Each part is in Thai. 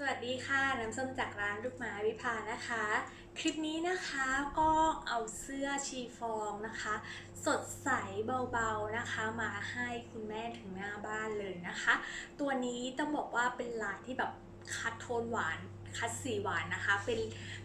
สวัสดีค่ะ น้ำส้มจากร้านลูกไม้วิภานะคะ คลิปนี้นะคะก็เอาเสื้อชีฟองนะคะ สดใสเบาๆนะคะ มาให้คุณแม่ถึงหน้าบ้านเลยนะคะ ตัวนี้ต้องบอกว่าเป็นลายที่แบบคัดโทนหวานคัดสีหวานนะคะ เป็น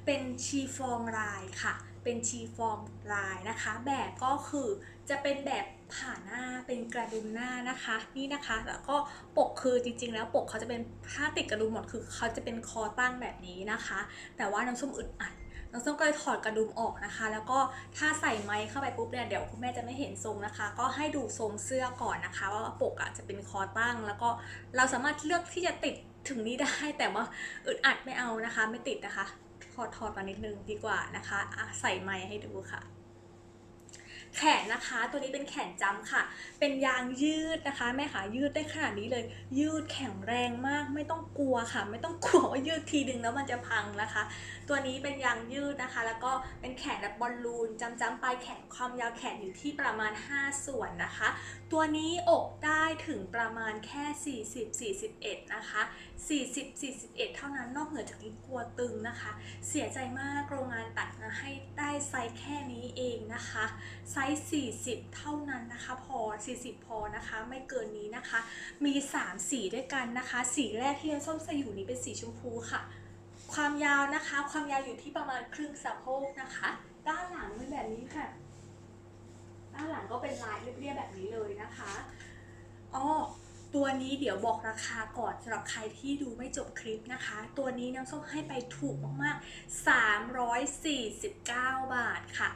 เป็นชีฟองลายค่ะ เป็นชีฟองลายนะคะ แบบก็คือจะเป็นแบบ ผ่าหน้าเป็นกระดุมหน้านะคะ นี่นะคะ แล้วก็ปกคือจริง ๆ แล้วปกเขาจะเป็นผ้าติดกระดุมหมดคือเขาจะเป็นคอตั้งแบบนี้นะคะ แต่ว่าน้ำส้มอึดอัดน้ำส้มก็เลยถอดกระดุมออกนะคะ แล้วก็ถ้าใส่ไม้เข้าไปปุ๊บเนี่ยเดี๋ยวคุณแม่จะไม่เห็นทรงนะคะ ก็ให้ดูทรงเสื้อก่อนนะคะ ว่าปกอะจะเป็นคอตั้ง แล้วก็เราสามารถเลือกที่จะติดถึงนี้ได้แต่ว่าอึดอัดไม่เอานะคะ ไม่ติดนะคะถอดถอดมานิดนึงดีกว่านะคะอะใส่ไม้ให้ดูค่ะ แขนนะคะ ตัวนี้เป็นแขนจำค่ะ เป็นยางยืดนะคะ แม่ขายืดได้ขนาดนี้เลย ยืดแข็งแรงมาก ไม่ต้องกลัวค่ะ ไม่ต้องกลัวว่ายืดทีดึงแล้วมันจะพังนะคะ ตัวนี้เป็นยางยืดนะคะ แล้วก็เป็นแขนแบบบอลลูนจำจำปลายแขนความยาวแขนอยู่ที่ประมาณ 5 ส่วนนะคะ ตัวนี้อกได้ถึงประมาณแค่ 40 41 นะคะ 40 41 เท่านั้นนอกเหนือจากนี้กลัวตึงนะคะ เสียใจมากโรงงานตัดมาให้ ได้ไซส์แค่นี้เองนะคะไซส์ 40 เท่านั้นนะคะพอ 40 พอนะคะไม่เกินนี้นะคะ มี 3 สีด้วยกันนะคะ สีแรกที่น้ำส้มใส่อยู่นี้เป็นสีชมพูค่ะ ความยาวนะคะ ความยาวอยู่ที่ประมาณครึ่งสะโพกนะคะ ด้านหลังเป็นแบบนี้ค่ะ ด้านหลังก็เป็นลายเรียบๆแบบนี้เลยนะคะอ๋อ ตัวนี้เดี๋ยวบอกราคาก่อนสำหรับใครที่ดูไม่จบคลิปนะคะ ตัวนี้น้ำส้มให้ไปถูกมากๆ 349 บาทค่ะ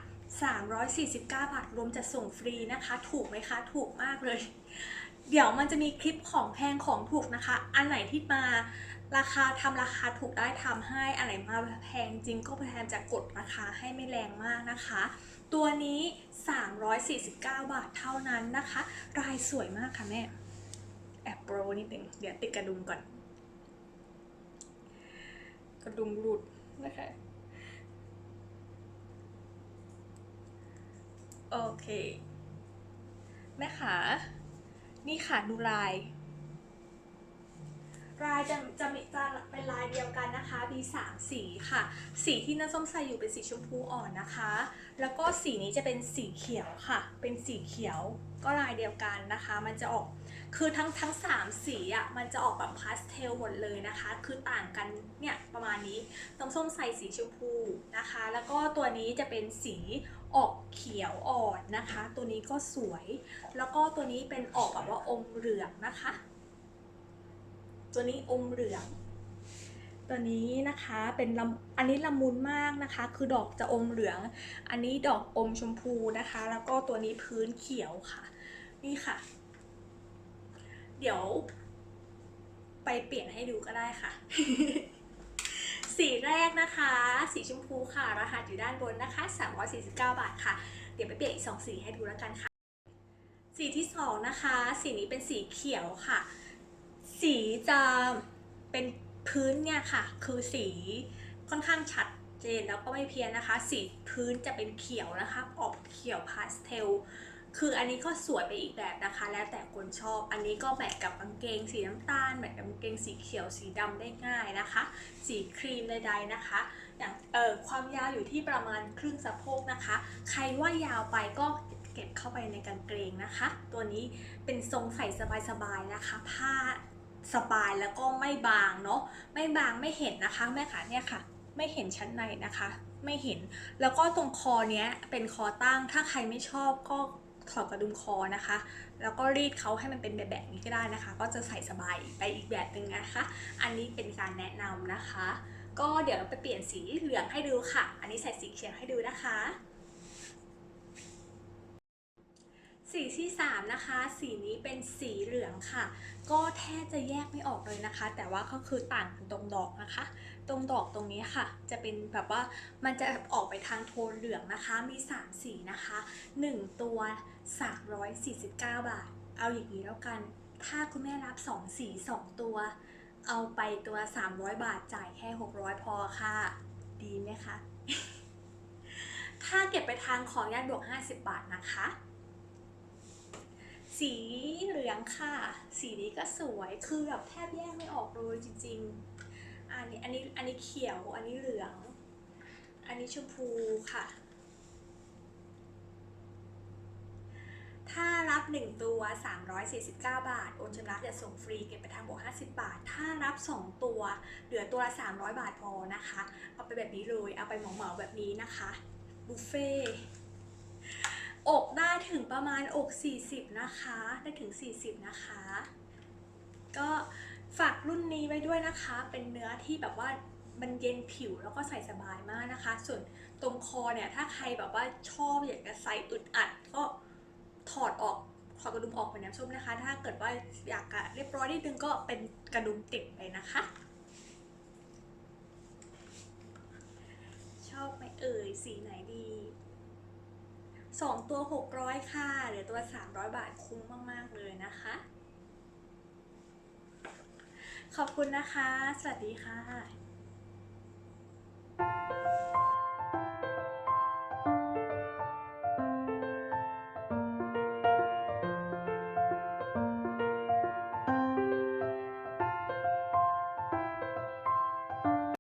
349 บาทรวมจะส่งฟรีนะคะ ถูกไหมคะ ถูกมากเลย เดี๋ยวมันจะมีคลิปของแพงของถูกนะคะ อันไหนที่มาราคาทำราคาถูกได้ทำให้อันไหนมาแพงจริงก็พยายามจะกดราคาให้ไม่แรงมากนะคะ ตัวนี้ 349 บาทเท่านั้นนะคะรายสวยมากค่ะแม่ แอบโปรนิดนึงเดี๋ยวติดกระดุมก่อน กระดุมหลุดนะคะโอเค แม่ขานี่ค่ะดูลายลายจะจะมีจะเป็นลายเดียวกันนะคะ มีสามสีค่ะ สีที่น้าส้มใส่อยู่เป็นสีชมพูอ่อนนะคะ แล้วก็สีนี้จะเป็นสีเขียวค่ะ เป็นสีเขียวก็ลายเดียวกันนะคะ มันจะออก คือทั้งทั้งสามสีอะมันจะออกแบบพาสเทลหมดเลยนะคะ คือต่างกันเนี่ยประมาณนี้น้ำส้มใส่สีชมพูนะคะ แล้วก็ตัวนี้จะเป็นสีออกเขียวอ่อนนะคะ ตัวนี้ก็สวย แล้วก็ตัวนี้เป็นออกแบบว่าอมเหลืองนะคะ ตัวนี้อมเหลืองตัวนี้นะคะเป็นลำอันนี้ละมุนมากนะคะ คือดอกจะอมเหลือง อันนี้ดอกอมชมพูนะคะ แล้วก็ตัวนี้พื้นเขียวค่ะ นี่ค่ะ เดี๋ยว ไปเปลี่ยนให้ดูก็ได้ค่ะ สีแรกนะคะ สีชมพูค่ะ รหัสอยู่ด้านบนนะคะ 349 บาทค่ะ เดี๋ยวไปเปลี่ยนอีกสองสีให้ดูแล้วกันค่ะ สีที่สองนะคะ สีนี้เป็นสีเขียวค่ะ สีจะเป็นพื้นเนี่ยค่ะ คือสีค่อนข้างชัดเจนแล้วก็ไม่เพี้ยนนะคะ สีพื้นจะเป็นเขียวนะคะ ออกเขียวพาสเทล คืออันนี้ก็สวยไปอีกแบบนะคะ แล้วแต่คนชอบ อันนี้ก็แมทกับกางเกงสีน้ำตาลแมทกับกางเกงสีเขียวสีดำได้ง่ายนะคะ สีครีมใดๆนะคะ อย่างเอ่อความยาวอยู่ที่ประมาณครึ่งสะโพกนะคะ ใครว่ายาวไปก็เก็บเข้าไปในกางเกงนะคะ ตัวนี้เป็นทรงใส่สบายๆนะคะ ผ้าสบายแล้วก็ไม่บางเนาะไม่บางไม่เห็นนะคะแม่ขาเนี่ยค่ะ ไม่เห็นชั้นในนะคะ ไม่เห็นแล้วก็ตรงคอเนี้ยเป็นคอตั้งถ้าใครไม่ชอบก็ ถอดกระดุมคอนะคะ แล้วก็รีดเขาให้มันเป็นแบบแบบนี้ก็ได้นะคะ ก็จะใส่สบายไปอีกแบบหนึ่งนะคะ อันนี้เป็นการแนะนำนะคะ ก็เดี๋ยวเราไปเปลี่ยนสีเหลืองให้ดูค่ะ อันนี้ใส่สีเขียวให้ดูนะคะ สีที่3นะคะ สีนี้เป็นสีเหลืองค่ะ ก็แทบจะแยกไม่ออกเลยนะคะ แต่ว่าก็คือต่างกันตรงดอกนะคะ ตรงดอกตรงนี้ค่ะ จะเป็นแบบว่ามันจะออกไปทางโทนเหลืองนะคะ มี 3 สีนะคะ 1 ตัว 349 บาท เอาอย่างนี้แล้วกัน ถ้าคุณแม่รับ 2 สี 2 ตัว เอาไปตัว 300 บาทจ่ายแค่ 600 พอค่ะ ดีไหมคะถ้าเก็บไปทางของยันบวก 50 บาทนะคะ สีเหลืองค่ะ สีนี้ก็สวย คือแบบแทบแยกไม่ออกเลยจริงๆ อันนี้อันนี้อันนี้เขียว อันนี้เหลือง อันนี้ชมพูค่ะ ถ้ารับ 1 ตัว 349 บาท โอนชำระจะส่งฟรีเก็บไปทางบวก50 บาท ถ้ารับ 2 ตัว เหลือตัวละ 300 บาทพอนะคะ เอาไปแบบนี้เลย เอาไปเหมาๆแบบนี้นะคะ บุฟเฟ่ อกได้ถึงประมาณอก 40 นะคะ ได้ถึง 40 นะคะ ก็ฝากรุ่นนี้ไว้ด้วยนะคะ เป็นเนื้อที่แบบว่ามันเย็นผิวแล้วก็ใส่สบายมากนะคะ ส่วนตรงคอเนี่ยถ้าใครแบบว่าชอบอยากจะใส่อึดอัดก็ถอดออกถอดกระดุมออกเป็นน้ำส้มนะคะ ถ้าเกิดว่าอยากเรียบร้อยนิดนึงก็เป็นกระดุมติดไปนะคะ ชอบไหมเอ่ยสีไหนดี สองตัว 600 ค่ะเหลือตัว 300 บาทคุ้มมาก ๆ เลยนะคะ ขอบคุณนะคะ สวัสดีค่ะ